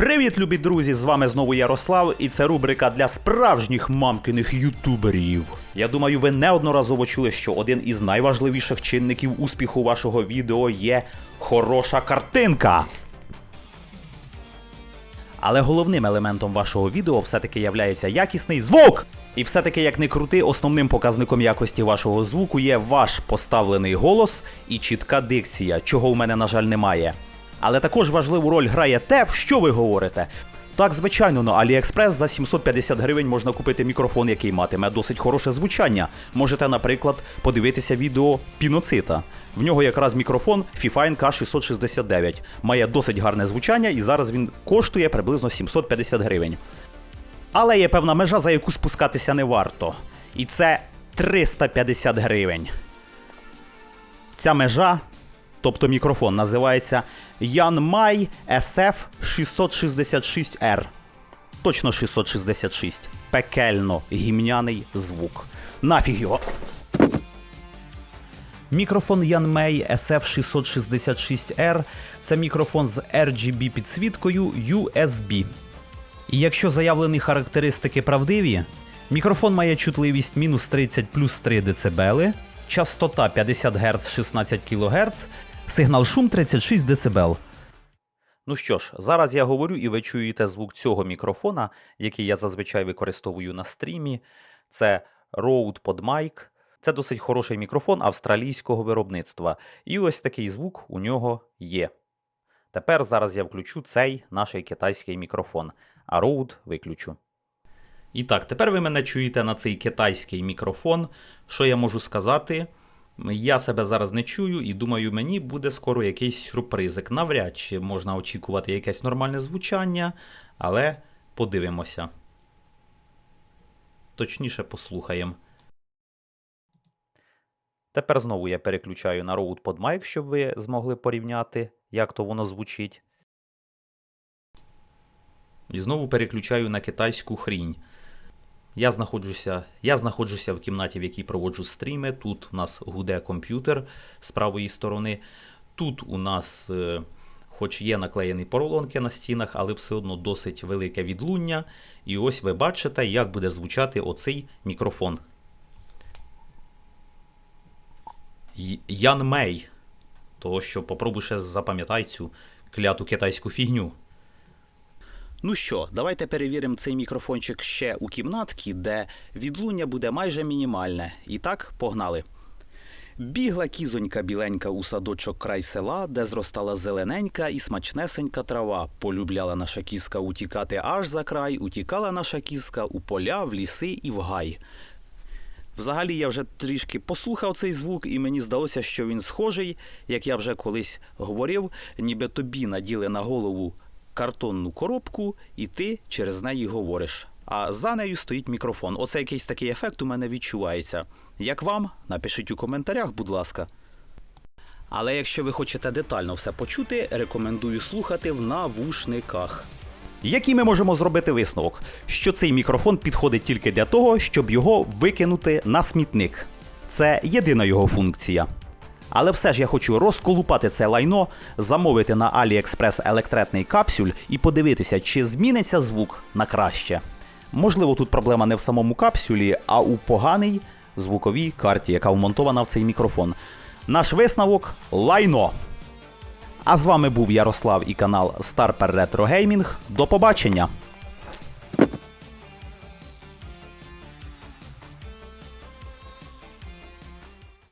Привіт, любі друзі! З вами знову Ярослав, і це рубрика для справжніх мамкиних ютуберів. Я думаю, ви неодноразово чули, що один із найважливіших чинників успіху вашого відео є хороша картинка. Але головним елементом вашого відео все-таки являється якісний звук. І все-таки, як не крути, основним показником якості вашого звуку є ваш поставлений голос і чітка дикція, чого у мене, на жаль, немає. Але також важливу роль грає те, що ви говорите. Так, звичайно, на AliExpress за 750 гривень можна купити мікрофон, який матиме досить хороше звучання. Можете, наприклад, подивитися відео Піноцита. В нього якраз мікрофон Fifine K669. Має досить гарне звучання, і зараз він коштує приблизно 750 гривень. Але є певна межа, за яку спускатися не варто. І це 350 гривень. Ця межа, тобто мікрофон, називається Yanmai SF666R. Точно 666. Пекельно гімняний звук. Нафіг його. Мікрофон Yanmei SF666R це мікрофон з RGB підсвіткою USB. І якщо заявлені характеристики правдиві, мікрофон має чутливість мінус 30 плюс 3 дБ, частота 50 Гц 16 кГц, сигнал шум 36 дБ. Ну що ж, зараз я говорю, і ви чуєте звук цього мікрофона, який я зазвичай використовую на стрімі. Це Rode PodMic. Це досить хороший мікрофон австралійського виробництва. І ось такий звук у нього є. Тепер зараз я включу цей наш китайський мікрофон, а Rode виключу. І так, тепер ви мене чуєте на цей китайський мікрофон. Що я можу сказати? Я себе зараз не чую і думаю, мені буде скоро якийсь сюрпризик. Навряд чи можна очікувати якесь нормальне звучання, але подивимося. Точніше, послухаємо. Тепер знову я переключаю на Rode PodMic, щоб ви змогли порівняти, як то воно звучить. І знову переключаю на китайську хрінь. Я знаходжуся, я знаходжуся в кімнаті, в якій проводжу стріми. Тут у нас гуде комп'ютер з правої сторони. Тут у нас, е, хоч є наклеєні поролонки на стінах, але все одно досить велике відлуння. І ось ви бачите, як буде звучати оцей мікрофон. Ян Мей. Того, що попробуй ще запам'ятай цю кляту китайську фігню. Ну що, давайте перевіримо цей мікрофончик ще у кімнатці, де відлуння буде майже мінімальне. І так, погнали. Бігла кізонька біленька у садочок край села, де зростала зелененька і смачнесенька трава. Полюбляла наша кізка утікати аж за край, утікала наша кізка у поля, в ліси і в гай. Взагалі я вже трішки послухав цей звук, і мені здалося, що він схожий, як я вже колись говорив, ніби тобі наділи на голову картонну коробку, і ти через неї говориш. А за нею стоїть мікрофон. Оце якийсь такий ефект у мене відчувається. Як вам? Напишіть у коментарях, будь ласка. Але якщо ви хочете детально все почути, рекомендую слухати в навушниках. Який ми можемо зробити висновок? Що цей мікрофон підходить тільки для того, щоб його викинути на смітник. Це єдина його функція. Але все ж я хочу розколупати це лайно, замовити на AliExpress електретний капсюль і подивитися, чи зміниться звук на краще. Можливо, тут проблема не в самому капсюлі, а у поганій звуковій карті, яка вмонтована в цей мікрофон. Наш висновок лайно. А з вами був Ярослав і канал Starper Retro Gaming. До побачення!